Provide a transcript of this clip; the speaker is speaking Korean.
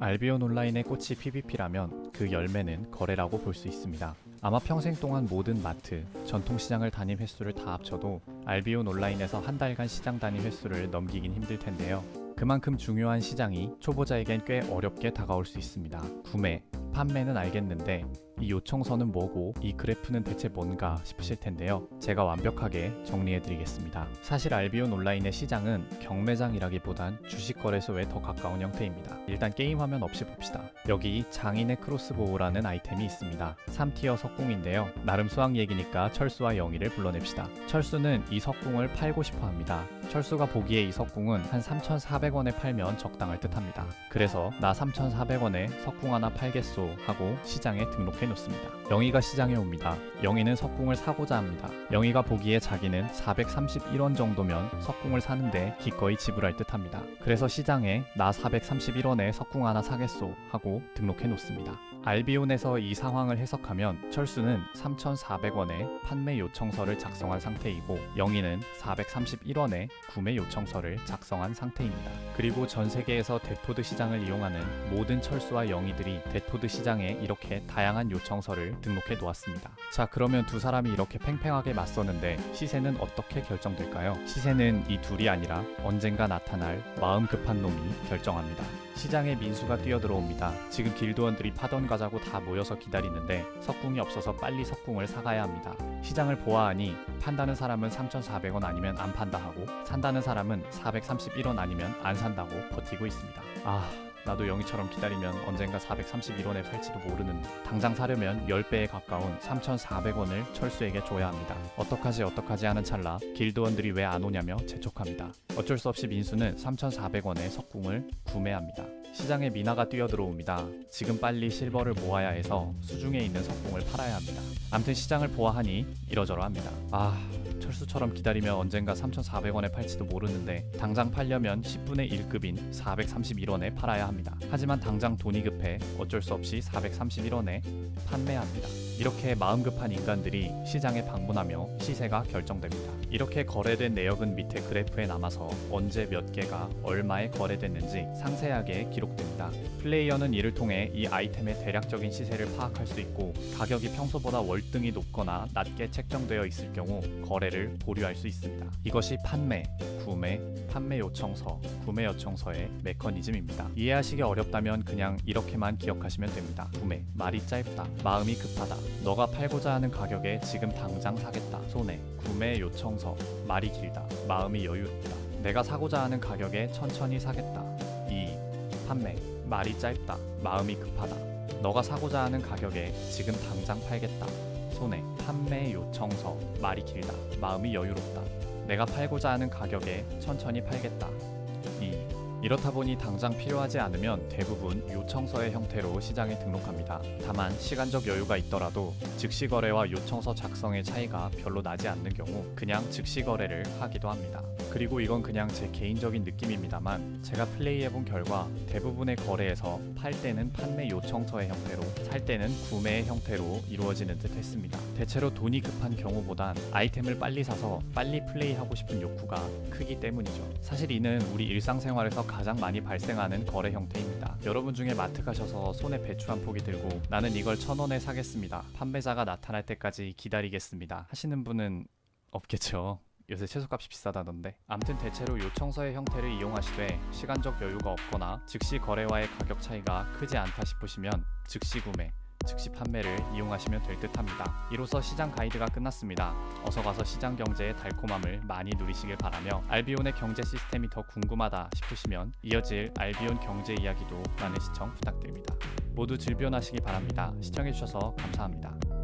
알비온 온라인의 꽃이 PVP라면 그 열매는 거래라고 볼 수 있습니다. 아마 평생 동안 모든 마트, 전통시장을 다닌 횟수를 다 합쳐도 알비온 온라인에서 한 달간 시장 다닌 횟수를 넘기긴 힘들 텐데요. 그만큼 중요한 시장이 초보자에겐 꽤 어렵게 다가올 수 있습니다. 구매, 판매는 알겠는데 이 요청서는 뭐고 이 그래프는 대체 뭔가 싶으실 텐데요. 제가 완벽하게 정리해 드리겠습니다. 사실 알비온 온라인의 시장은 경매장이라기보단 주식 거래소에 더 가까운 형태입니다. 일단 게임 화면 없이 봅시다. 여기 장인의 크로스보우라는 아이템이 있습니다. 3티어 석궁인데요. 나름 수학 얘기니까 철수와 영희를 불러냅시다. 철수는 이 석궁을 팔고 싶어 합니다. 철수가 보기에 이 석궁은 한 3,400원에 팔면 적당할 듯 합니다. 그래서 나 3,400원에 석궁 하나 팔겠소 하고 시장에 등록해 놓습니다. 영희가 시장에 옵니다. 영희는 석궁을 사고자 합니다. 영희가 보기에 자기는 431원 정도면 석궁을 사는데 기꺼이 지불할 듯 합니다. 그래서 시장에 나 431원에 석궁 하나 사겠소 하고 등록해 놓습니다. 알비온에서 이 상황을 해석하면 철수는 3,400원에 판매 요청서를 작성한 상태이고 영희는 431원에 구매 요청서를 작성한 상태입니다. 그리고 전 세계에서 데포드 시장을 이용하는 모든 철수와 영희들이 데포드 시장에 이렇게 다양한 요청서를 등록해 놓았습니다. 자, 그러면 두 사람이 이렇게 팽팽하게 맞서는데 시세는 어떻게 결정될까요? 시세는 이 둘이 아니라 언젠가 나타날 마음 급한 놈이 결정합니다. 시장에 민수가 뛰어들어옵니다. 지금 길드원들이 파던 가 자고 다 모여서 기다리는데 석궁이 없어서 빨리 석궁을 사가야 합니다. 시장을 보아하니 판다는 사람은 3,400원 아니면 안 판다 하고 산다는 사람은 431원 아니면 안 산다고 버티고 있습니다. 아, 나도 영희처럼 기다리면 언젠가 431원에 팔지도 모르는데 당장 사려면 10배에 가까운 3,400원을 철수에게 줘야 합니다. 어떡하지 어떡하지 하는 찰나 길드원들이 왜 안 오냐며 재촉합니다. 어쩔 수 없이 민수는 3,400원에 석궁을 구매합니다. 시장에 미나가 뛰어들어옵니다. 지금 빨리 실버를 모아야 해서 수중에 있는 석궁을 팔아야 합니다. 암튼 시장을 보아하니 이러저러합니다. 아, 철수처럼 기다리면 언젠가 3,400원에 팔지도 모르는데 당장 팔려면 10분의 1급인 431원에 팔아야 합니다. 하지만 당장 돈이 급해 어쩔 수 없이 431원에 판매합니다. 이렇게 마음 급한 인간들이 시장에 방문하며 시세가 결정됩니다. 이렇게 거래된 내역은 밑에 그래프에 남아서 언제 몇 개가 얼마에 거래됐는지 상세하게 기록됩니다. 플레이어는 이를 통해 이 아이템의 대략적인 시세를 파악할 수 있고 가격이 평소보다 월등히 높거나 낮게 책정되어 있을 경우 거래를 보류할 수 있습니다. 이것이 판매, 구매, 판매 요청서, 구매 요청서의 메커니즘입니다. 이해하시기 어렵다면 그냥 이렇게만 기억하시면 됩니다. 구매, 말이 짧다, 마음이 급하다, 너가 팔고자 하는 가격에 지금 당장 사겠다, 손해, 구매 요청서, 말이 길다, 마음이 여유롭다, 내가 사고자 하는 가격에 천천히 사겠다, 이 판매, 말이 짧다, 마음이 급하다, 너가 사고자 하는 가격에 지금 당장 팔겠다, 손해, 판매 요청서, 말이 길다, 마음이 여유롭다, 내가 팔고자 하는 가격에 천천히 팔겠다. 2. 이렇다 보니 당장 필요하지 않으면 대부분 요청서의 형태로 시장에 등록합니다. 다만 시간적 여유가 있더라도 즉시 거래와 요청서 작성의 차이가 별로 나지 않는 경우 그냥 즉시 거래를 하기도 합니다. 그리고 이건 그냥 제 개인적인 느낌입니다만 제가 플레이해본 결과 대부분의 거래에서 팔 때는 판매 요청서의 형태로 살 때는 구매의 형태로 이루어지는 듯 했습니다. 대체로 돈이 급한 경우보단 아이템을 빨리 사서 빨리 플레이하고 싶은 욕구가 크기 때문이죠. 사실 이는 우리 일상생활에서 가장 많이 발생하는 거래 형태입니다. 여러분 중에 마트 가셔서 손에 배추 한 포기 들고 나는 이걸 천 원에 사겠습니다. 판매자가 나타날 때까지 기다리겠습니다. 하시는 분은 없겠죠. 요새 채소값이 비싸다던데. 암튼 대체로 요청서의 형태를 이용하시되 시간적 여유가 없거나 즉시 거래와의 가격 차이가 크지 않다 싶으시면 즉시 구매, 즉시 판매를 이용하시면 될 듯합니다. 이로써 시장 가이드가 끝났습니다. 어서 가서 시장 경제의 달콤함을 많이 누리시길 바라며 알비온의 경제 시스템이 더 궁금하다 싶으시면 이어질 알비온 경제 이야기도 많은 시청 부탁드립니다. 모두 질변하시기 바랍니다. 시청해주셔서 감사합니다.